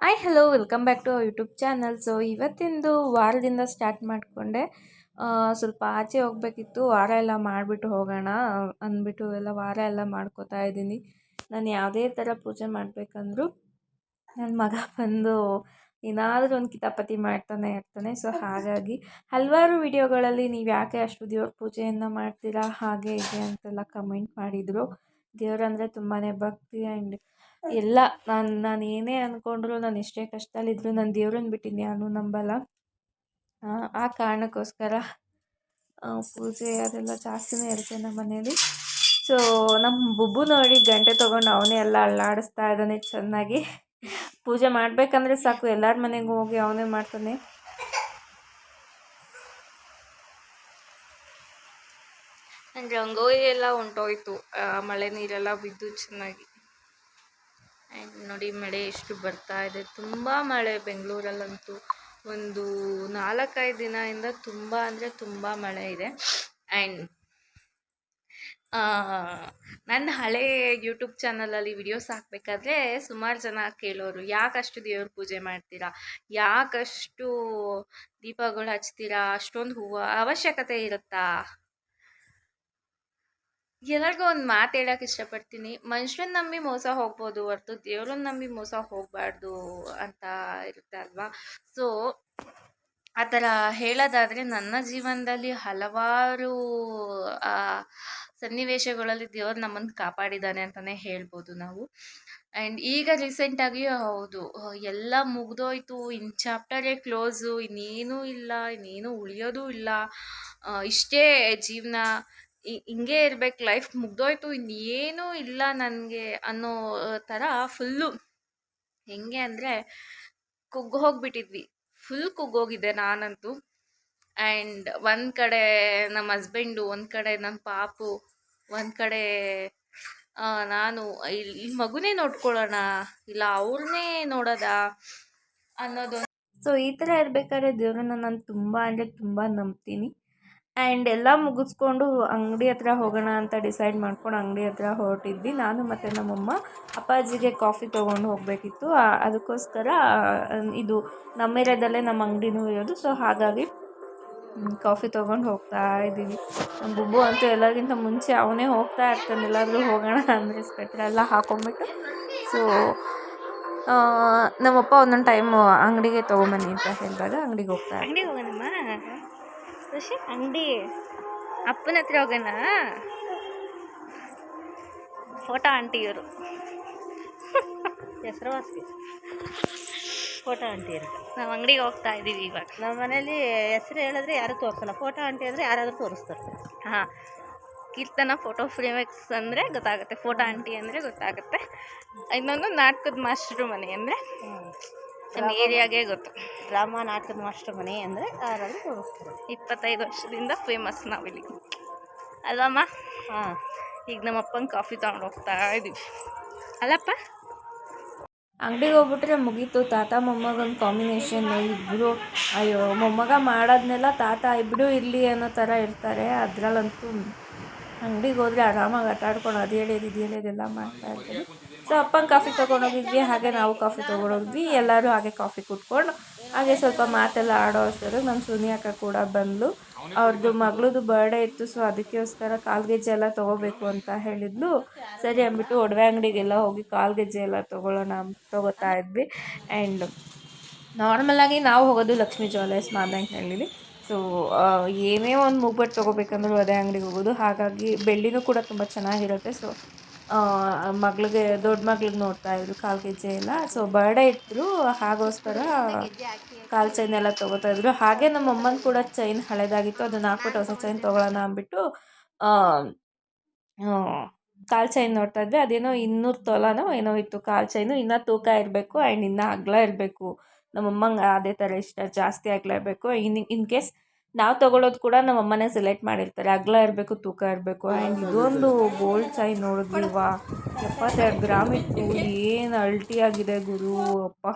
Hi hello welcome back to YouTube channel so ಇವತ್ತಿಂದು ವಾರದಿಂದ start ಮಾಡಿಕೊಂಡೆ. ಸ್ವಲ್ಪ ಆಚೆ ಹೋಗಬೇಕಿತ್ತು. ವಾರ ಎಲ್ಲ ಮಾಡಿಬಿಟ್ಟು ಹೋಗೋಣ ಅಂದ್ಬಿಟ್ಟು ಎಲ್ಲ ವಾರ ಎಲ್ಲ ಮಾಡ್ಕೋತಾ ಇದ್ದೀನಿ. ನಾನು ಯಾವುದೇ ಥರ ಪೂಜೆ ಮಾಡಬೇಕಂದ್ರೂ ನನ್ನ ಮಗ ಬಂದು ಏನಾದರೂ ಒಂದು ಕಿತಾಪತಿ ಮಾಡ್ತಾನೆ ಇರ್ತಾನೆ. ಸೊ ಹಾಗಾಗಿ ಹಲವಾರು ವಿಡಿಯೋಗಳಲ್ಲಿ ನೀವು ಯಾಕೆ ಅಷ್ಟು ದೇವ್ರ ಪೂಜೆಯನ್ನು ಮಾಡ್ತೀರಾ? ಹಾಗೆ ಇದೆ ಅಂತೆಲ್ಲ ಕಮೆಂಟ್ ಮಾಡಿದರು. ದೇವರಂದರೆ ತುಂಬಾ ಭಕ್ತಿ ಆ್ಯಂಡ್ ಎಲ್ಲ ನಾನು ನಾನು ಏನೇ ಅಂದ್ಕೊಂಡ್ರು ನಾನು ಎಷ್ಟೇ ಕಷ್ಟದಲ್ಲಿದ್ದರೂ ನಾನು ದೇವ್ರನ್ನ ಬಿಟ್ಟು ಇನ್ಯಾರನ್ನೂ ನಂಬಲ್ಲ. ಆ ಕಾರಣಕ್ಕೋಸ್ಕರ ಪೂಜೆ ಅದೆಲ್ಲ ಜಾಸ್ತಿನೇ ಇರುತ್ತೆ ನಮ್ಮ ಮನೇಲಿ. ಸೊ ನಮ್ಮ ಬುಬ್ಬು ನೋಡಿ ಗಂಟೆ ತೊಗೊಂಡು ಅವನೇ ಎಲ್ಲ ಅಲ್ಲಾಡಿಸ್ತಾ ಇದ್ದಾನೆ ಚೆನ್ನಾಗಿ. ಪೂಜೆ ಮಾಡಬೇಕಂದ್ರೆ ಸಾಕು ಎಲ್ಲರ ಮನೆಗೂ ಹೋಗಿ ಅವನೇ ಮಾಡ್ತಾನೆ. ರಂಗೋಲಿ ಎಲ್ಲ ಹೊಂಟೋಯ್ತು ಮಳೆ ನೀರೆಲ್ಲ ಬಿದ್ದು ಚೆನ್ನಾಗಿ. ಆ್ಯಂಡ್ ನೋಡಿ ಮಳೆ ಎಷ್ಟು ಬರ್ತಾ ಇದೆ. ತುಂಬ ಮಳೆ ಬೆಂಗಳೂರಲ್ಲಂತೂ. ಒಂದು ನಾಲ್ಕೈದು ದಿನದಿಂದ ತುಂಬ ಅಂದರೆ ತುಂಬ ಮಳೆ ಇದೆ. ಆ್ಯಂಡ್ ನನ್ನ ಹಳೆ ಯೂಟ್ಯೂಬ್ ಚಾನಲಲ್ಲಿ ವಿಡಿಯೋಸ್ ಹಾಕಬೇಕಾದ್ರೆ ಸುಮಾರು ಜನ ಕೇಳೋರು, ಯಾಕಷ್ಟು ದೇವ್ರ ಪೂಜೆ ಮಾಡ್ತೀರಾ? ಯಾಕಷ್ಟು ದೀಪಗಳು ಹಚ್ತೀರಾ? ಅಷ್ಟೊಂದು ಹೂವು ಅವಶ್ಯಕತೆ ಇರುತ್ತಾ? ಎಲ್ಲರಿಗೂ ಒಂದು ಮಾತು ಹೇಳಕ್ಕೆ ಇಷ್ಟಪಡ್ತೀನಿ. ಮನುಷ್ಯನ ನಂಬಿ ಮೋಸ ಹೋಗ್ಬೋದು ಹೊರ್ತು ದೇವ್ರನ್ನ ನಂಬಿ ಮೋಸ ಹೋಗಬಾರ್ದು ಅಂತ ಇರುತ್ತೆ ಅಲ್ವಾ? ಸೊ ಆ ಥರ ಹೇಳೋದಾದರೆ ನನ್ನ ಜೀವನದಲ್ಲಿ ಹಲವಾರು ಸನ್ನಿವೇಶಗಳಲ್ಲಿ ದೇವ್ರು ನಮ್ಮನ್ನು ಕಾಪಾಡಿದ್ದಾನೆ ಅಂತಲೇ ಹೇಳ್ಬೋದು ನಾವು. ಆ್ಯಂಡ್ ಈಗ ರೀಸೆಂಟಾಗಿ ಹೌದು. ಎಲ್ಲ ಮುಗಿದೋಯ್ತು. ಇನ್ನು ಚಾಪ್ಟರೇ ಕ್ಲೋಸು ಇನ್ನೇನೂ ಇಲ್ಲ. ಇನ್ನೇನು ಉಳಿಯೋದೂ ಇಲ್ಲ. ಇಷ್ಟೇ ಜೀವನ ಹಿಂಗೆ ಇರ್ಬೇಕು ಲೈಫ್ ಮುಗ್ದೋಯ್ತು, ಇನ್ನೇನೂ ಇಲ್ಲ ನನಗೆ ಅನ್ನೋ ಥರ ಫುಲ್ಲು ಹೆಂಗೆ ಅಂದರೆ, ಕುಗ್ಗಿ ಹೋಗಿಬಿಟ್ಟಿದ್ವಿ. ಫುಲ್ ಕುಗ್ಗೋಗಿದ್ದೆ ನಾನಂತೂ. ಆ್ಯಂಡ್ ಒಂದು ಕಡೆ ನಮ್ಮ ಹಸ್ಬೆಂಡು ಒಂದು ಕಡೆ ನಮ್ಮ ಪಾಪು, ಒಂದು ಕಡೆ ನಾನು. ಇಲ್ಲಿ ಮಗುನೇ ನೋಡ್ಕೊಳ್ಳೋಣ, ಇಲ್ಲ ಅವ್ರನ್ನೇ ನೋಡೋದಾ ಅನ್ನೋದು ಸೊ ಈ ಥರ ಇರಬೇಕಾದ್ರೆ ದೇವ್ರನ್ನ ನಾನು ತುಂಬ ಅಂದರೆ ತುಂಬ ನಂಬ್ತೀನಿ. ಆ್ಯಂಡ್ ಎಲ್ಲ ಮುಗಿಸ್ಕೊಂಡು ಅಂಗಡಿ ಹತ್ರ ಹೋಗೋಣ ಅಂತ ಡಿಸೈಡ್ ಮಾಡ್ಕೊಂಡು ಅಂಗಡಿ ಹತ್ರ ಹೊರಟಿದ್ವಿ. ನಾನು ಮತ್ತು ನಮ್ಮಮ್ಮ ಅಪ್ಪಾಜಿಗೆ ಕಾಫಿ ತೊಗೊಂಡು ಹೋಗಬೇಕಿತ್ತು. ಅದಕ್ಕೋಸ್ಕರ ಇದು ನಮ್ಮ ಏರಿಯಾದಲ್ಲೇ ನಮ್ಮ ಅಂಗಡಿನೂ ಇರೋದು. ಸೊ, ಹಾಗಾಗಿ ಕಾಫಿ ತೊಗೊಂಡು ಹೋಗ್ತಾ ಇದ್ದೀವಿ. ನಮ್ಮ ಬುಬ್ಬು ಅಂತೂ ಎಲ್ಲರಿಗಿಂತ ಮುಂಚೆ ಅವನೇ ಹೋಗ್ತಾ ಇರ್ತಾನೆ. ಎಲ್ಲಾದರೂ ಹೋಗೋಣ ಅಂದರೆ ಸ್ವೆಟ್ರೆಲ್ಲ ಹಾಕೊಂಬಿಟ್ಟು ಸೊ ನಮ್ಮಪ್ಪ ಒಂದೊಂದು ಟೈಮು ಅಂಗಡಿಗೆ ತೊಗೊಂಬನ್ನಿ ಅಂತ ಹೇಳಿದಾಗ ಅಂಗಡಿಗೆ ಹೋಗ್ತಾ ಅಂಗಡಿಗೆ ಹೋಗೋಣಮ್ಮ? ಖುಷಿ ಅಂಗಡಿ ಅಪ್ಪನ ಹತ್ರ ಹೋಗೋಣ. ಫೋಟೋ ಹೆಸರು ಹೆಸರುವಾಸಿ. ಫೋಟೋ ಆಂಟಿಯರು. ನಾವು ಅಂಗಡಿಗೆ ಹೋಗ್ತಾ ಇದ್ದೀವಿ ಇವಾಗ ನಮ್ಮ ಮನೇಲಿ ಹೆಸರು ಹೇಳಿದ್ರೆ ಯಾರು ತೋರಿಸಲ್ಲ. ಫೋಟೋ ಆಂಟಿ ಅಂದರೆ ಯಾರಾದರೂ ತೋರಿಸ್ತಾರೆ. ಹಾಂ. ಕೀರ್ತನ ಫೋಟೋ ಫ್ರೇಮೆಕ್ಸ್ ಅಂದರೆ ಗೊತ್ತಾಗುತ್ತೆ. ಫೋಟೋ ಆಂಟಿ ಅಂದರೆ ಗೊತ್ತಾಗುತ್ತೆ. ಇನ್ನೊಂದು ನಾಟಕದ ಮಾಸ್ಟ್ರು ಮನೆ ಅಂದರೆ ನಮ್ಮ ಏರಿಯಾಗೆ ಗೊತ್ತು. ರಾಮ ನಾಟಕದ ಮಾಸ್ಟರ್ ಮನೆ ಅಂದರೆ ಅದರಲ್ಲಿ ತೋರಿಸ್ತಾರೆ ಇಪ್ಪತ್ತೈದು ವರ್ಷದಿಂದ ಫೇಮಸ್ ನಾವಿಲ್ಲಿ. ಅಲ್ವಮ್ಮ ಹಾಂ. ಈಗ ನಮ್ಮ ಅಪ್ಪನ ಕಾಫಿ ತಗೊಂಡು ಹೋಗ್ತಾ ಇದ್ದೀವಿ ಅಲ್ಲಪ್ಪ? ಅಂಗಡಿಗೆ ಹೋಗ್ಬಿಟ್ರೆ ಮುಗೀತು. ತಾತ ಮೊಮ್ಮಗೊಂದು ಕಾಂಬಿನೇಷನ್ ಇಬ್ಬರು ಅಯ್ಯೋ ಮೊಮ್ಮಗ ಮಾಡೋದನ್ನೆಲ್ಲ ತಾತ ಇಬ್ಬರು ಇರಲಿ ಅನ್ನೋ ಥರ ಇರ್ತಾರೆ. ಅದರಲ್ಲಂತೂ ಅಂಗಡಿಗೆ ಹೋದರೆ ಆರಾಮಾಗಿ ಆಟ ಆಡ್ಕೊಂಡು ಅದು ಹೇಳೋದು ಇದು ಹೇಳೋದೆಲ್ಲ ಮಾಡ್ತಾ ಸೊ ಅಪ್ಪನ ಕಾಫಿ ತೊಗೊಂಡೋಗಿದ್ವಿ, ಹಾಗೆ ನಾವು ಕಾಫಿ ತೊಗೊಂಡೋಗಿದ್ವಿ, ಎಲ್ಲರೂ ಹಾಗೆ ಕಾಫಿ ಕುಟ್ಕೊಂಡು ಹಾಗೆ ಸ್ವಲ್ಪ ಮಾತೆಲ್ಲ ಆಡೋ ಅಷ್ಟರು ನಮ್ಮ ಸುನಿ ಅಕ್ಕ ಕೂಡ ಬಂದಳು ಅವ್ರದ್ದು ಮಗಳದು ಬರ್ಡೇ ಇತ್ತು ಸೊ ಅದಕ್ಕೋಸ್ಕರ ಕಾಲ್ಗೆಜ್ಜೆ ಎಲ್ಲ ತೊಗೋಬೇಕು ಅಂತ ಹೇಳಿದ್ಲು. ಸರಿ ಅಂದ್ಬಿಟ್ಟು ಒಡವೆ ಅಂಗಡಿಗೆಲ್ಲ ಹೋಗಿ ಕಾಲ್ಗೆಜ್ಜೆ ಎಲ್ಲ ತೊಗೊಳ್ಳೋಣ ತೊಗೋತಾ ಇದ್ವಿ. ಆ್ಯಂಡ್ ನಾರ್ಮಲಾಗಿ ನಾವು ಹೋಗೋದು ಲಕ್ಷ್ಮೀ ಜ್ಯುವೆಲರ್ಸ್ ಹೇಳೀನಿ ಸೊ ಏನೇ ಒಂದು ಮೂಗ್ಬಟ್ಟು ತೊಗೋಬೇಕಂದ್ರೂ ಅದೇ ಅಂಗಡಿಗೆ ಹೋಗೋದು. ಹಾಗಾಗಿ ಬೆಳ್ಳಿನೂ ಕೂಡ ತುಂಬ ಚೆನ್ನಾಗಿರುತ್ತೆ. ಸೊ ಮಗಳಿಗೆ, ದೊಡ್ಡ ಮಗ್ಳಿಗೆ ನೋಡ್ತಾ ಇದ್ರು, ಕಾಲು ಗೆಜ್ಜೆ ಎಲ್ಲ. ಸೊ ಬರ್ಡೇ ಇತ್ತು ಹಾಗೋಸ್ಕರ ಕಾಲು ಚೈನ್ ಎಲ್ಲ ತೊಗೋತಾ ಇದ್ರು. ಹಾಗೆ ನಮ್ಮ ಅಮ್ಮನ ಕೂಡ ಚೈನ್ ಹಳೇದಾಗಿತ್ತು. ಅದನ್ನ ಹಾಕ್ಬಿಟ್ಟು ಹೊಸ ಚೈನ್ ತೊಗೊಳ್ಳೋಣ ಅಂದ್ಬಿಟ್ಟು ಕಾಲು ಚೈನ್ ನೋಡ್ತಾ ಇದ್ವಿ. ಅದೇನೋ ಇನ್ನೂರು ತೊಲನೋ ಏನೋ ಇತ್ತು ಕಾಲು ಚೈನು ಇನ್ನೂ ತೂಕ ಇರಬೇಕು ಆ್ಯಂಡ್ ಇನ್ನೂ ಅಗಲ ಇರಬೇಕು. ನಮ್ಮ ಅಮ್ಮಂಗೆ ಅದೇ ಥರ ಇಷ್ಟ. ಜಾಸ್ತಿ ಆಗಲೇ ಇರಬೇಕು. ಇನ್ ಇನ್ ಕೇಸ್ ನಾವು ತಗೊಳ್ಳೋದು ಕೂಡ ನಮ್ಮ ಅಮ್ಮನೇ ಸೆಲೆಕ್ಟ್ ಮಾಡಿರ್ತಾರೆ. ಅಗಲ ಇರಬೇಕು, ತೂಕ ಇರಬೇಕು. ಆ್ಯಂಡ್ ಇದೊಂದು ಗೋಲ್ಡ್ ಚೈನ್ ನೋಡಿದ್ವಿವಾ ಎಪ್ಪತ್ತೆರಡು ಗ್ರಾಮ್ ಇತ್ತು. ಏನು ಅಲ್ಟಿಯಾಗಿದೆ ಗುರು. ಅಪ್ಪ.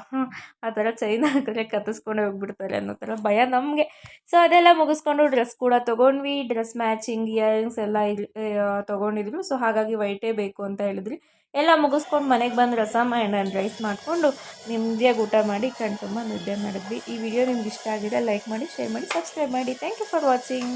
ಆ ಥರ ಚೈನ್ ಹಾಕಿದ್ರೆ ಕತ್ತಿಸ್ಕೊಂಡು ಹೋಗ್ಬಿಡ್ತಾರೆ ಅನ್ನೋ ಥರ ಭಯ ನಮಗೆ. ಸೊ ಅದೆಲ್ಲ ಮುಗಿಸ್ಕೊಂಡು ಡ್ರೆಸ್ ಕೂಡ ತೊಗೊಂಡ್ವಿ. ಡ್ರೆಸ್ ಮ್ಯಾಚಿಂಗ್ ಇಯರಿಂಗ್ಸ್ ಎಲ್ಲ ತೊಗೊಂಡಿದ್ರು. ಸೊ ಹಾಗಾಗಿ ವೈಟೇ ಬೇಕು ಅಂತ ಹೇಳಿದ್ರಿ. ಎಲ್ಲ ಮುಗಿಸ್ಕೊಂಡು ಮನೆಗೆ ಬಂದು ರಸಮ್ ಆ್ಯಂಡ್ ರೈಸ್ ಮಾಡಿಕೊಂಡು ನೆಮ್ಮದಿಯಾಗಿ ಊಟ ಮಾಡಿ ಕಣ್ ತುಂಬ ನಿದ್ದೆ ಮಾಡಿದ್ವಿ. ಈ ವಿಡಿಯೋ ನಿಮ್ಗೆ ಇಷ್ಟ ಆಗಿದೆ ಲೈಕ್ ಮಾಡಿ ಶೇರ್ ಮಾಡಿ ಸಬ್ಸ್ಕ್ರೈಬ್ ಮಾಡಿ. Thank you for watching